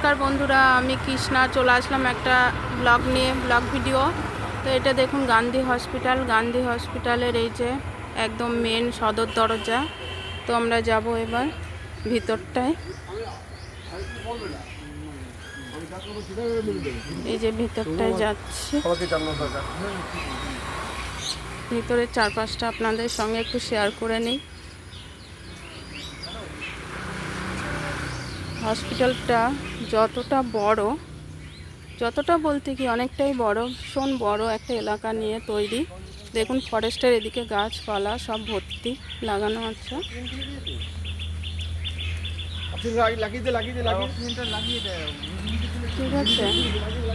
নমস্কার বন্ধুরা, আমি কৃষ্ণা, চলে আসলাম একটা ব্লগ নিয়ে ব্লগ ভিডিও তো এটা দেখুন গান্ধী হসপিটাল গান্ধী হসপিটালের এই যে একদম মেন সদর দরজা। তো আমরা যাব এবার ভিতরটায়। এই যে ভিতরটায় যাচ্ছি। ভিতরের চারপাশটা আপনাদের সঙ্গে একটু শেয়ার করে নিই। হসপিটালটা যতটা বড়, যতটা বলতে কি অনেকটাই বড়, ভীষণ বড় একটা এলাকা নিয়ে তৈরি। দেখুন, ফরেস্টের এদিকে গাছপালা, সব ভর্তি, লাগানো আছে। ঠিক আছে,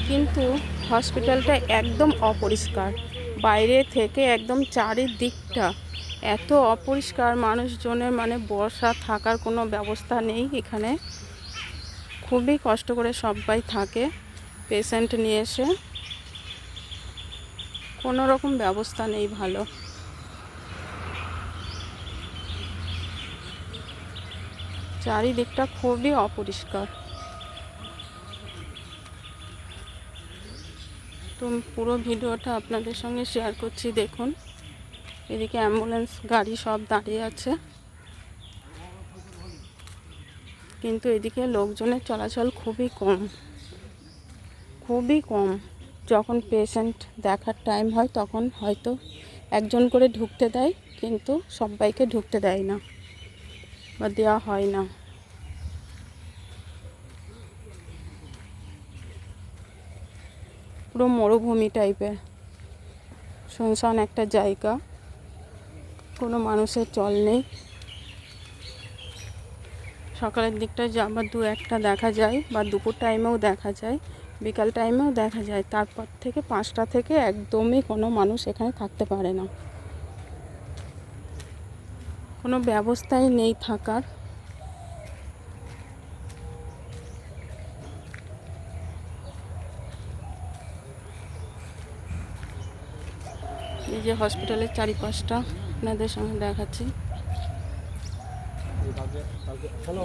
কিন্তু হসপিটালটা একদম অপরিষ্কার। বাইরে থেকে একদম চারিদিকটা এত অপরিষ্কার, মানুষজনের মানে বসা থাকার কোনো ব্যবস্থা নেই এখানে। খুবই কষ্ট করে সবাই থাকে পেশেন্ট নিয়ে এসে। কোনো রকম ব্যবস্থা নেই ভালো। চারিদিকটা খুবই অপরিষ্কার। তো পুরো ভিডিওটা আপনাদের সঙ্গে শেয়ার করছি, দেখুন। এদিকে অ্যাম্বুলেন্স গাড়ি সব দাঁড়িয়ে আছে। কিন্তু এদিকে লোকজনের চলাচল খুবই কম। খুবই কম। যখন পেশেন্ট দেখার টাইম হয়, তখন হয়তো একজন করে ঢুকতে দেয়, কিন্তু সবাইকে ঢুকতে দেয় না বা দেওয়া হয় না। পুরো মরুভূমি টাইপের শুনশান একটা জায়গা। কোনো মানুষের চল নেই। সকালের দিকটা যে আবার দু একটা দেখা যায় বা দুপুর টাইমেও দেখা যায়, বিকাল টাইমেও দেখা যায়, তারপর থেকে পাঁচটা থেকে একদমই কোনো মানুষ এখানে থাকতে পারে না। কোনো ব্যবস্থাই নেই থাকার। এই যে হসপিটালের চারিপাশটা আপনাদের সঙ্গে দেখাচ্ছি।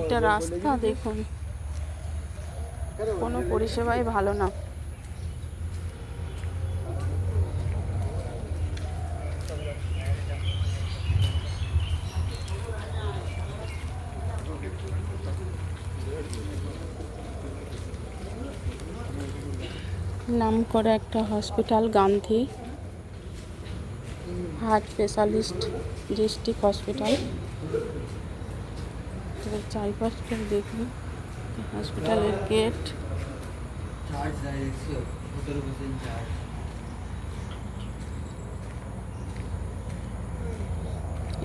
এটা রাস্তা দেখুন। কোনো পরিষেবাই ভালো না। নাম করা একটা hospital, Gandhi. Heart specialist district hospital. এবার চারিপাশটা দেখুন হসপিটালের গেট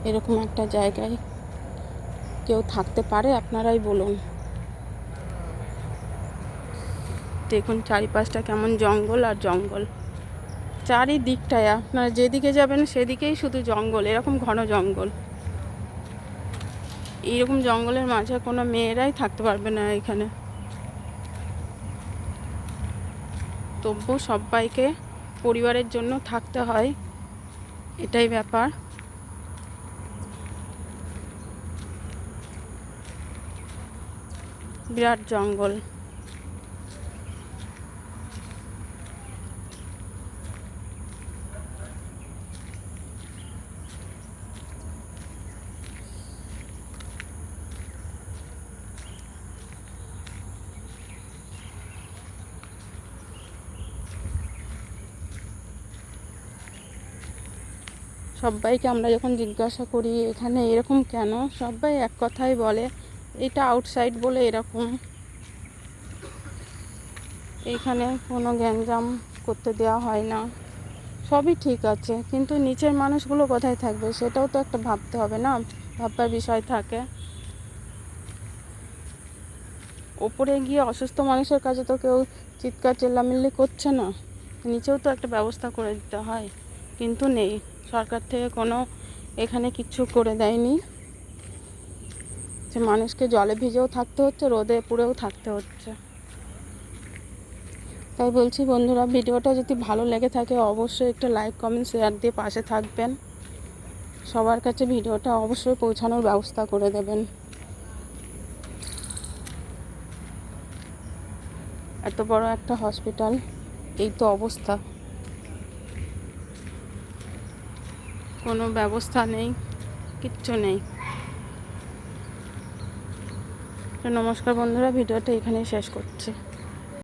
এরকম একটা জায়গায় কেউ থাকতে পারে আপনারাই বলুন। দেখুন চারিপাশটা কেমন জঙ্গল আর জঙ্গল। চারিদিকটায় আপনারা যেদিকে যাবেন সেদিকেই শুধু জঙ্গল এরকম ঘন জঙ্গল। এইরকম জঙ্গলের মাঝে কোনো মেয়েরাই থাকতে পারবে না এখানে। তবু সবাইকে পরিবারের জন্য থাকতে হয়, এটাই ব্যাপার। বিরাট জঙ্গল। সবাইকে আমরা যখন জিজ্ঞাসা করি, এখানে এরকম কেন? সবাই এক কথাই বলে, এটা আউটসাইড বলে এরকম। এখানে কোনো গ্যাঞ্জাম করতে দেওয়া হয় না। সবই ঠিক আছে, কিন্তু নিচের মানুষগুলো কোথায় থাকবে? সেটাও তো একটা ভাবতে হবে না? ভাববার বিষয় থাকে। ওপরে গিয়ে অসুস্থ মানুষের কাছে তো কেউ চিৎকার চেল্লামিল্লি করছে না। নিচেও তো একটা ব্যবস্থা করে দিতে হয়, কিন্তু নেই। সরকার থেকে কোনো এখানে কিচ্ছু করে দেয়নি। যে মানুষকে জলে ভিজেও থাকতে হচ্ছে, রোদে পুড়েও থাকতে হচ্ছে। তাই বলছি বন্ধুরা, ভিডিওটা যদি ভালো লেগে থাকে অবশ্যই একটা লাইক কমেন্ট শেয়ার দিয়ে পাশে থাকবেন। সবার কাছে ভিডিওটা অবশ্যই পৌঁছানোর ব্যবস্থা করে দেবেন। এত বড় একটা হসপিটাল এই তো অবস্থা। কোনো ব্যবস্থা নেই কিচ্ছু নেই। তো নমস্কার বন্ধুরা ভিডিওটা এখানেই শেষ করছি।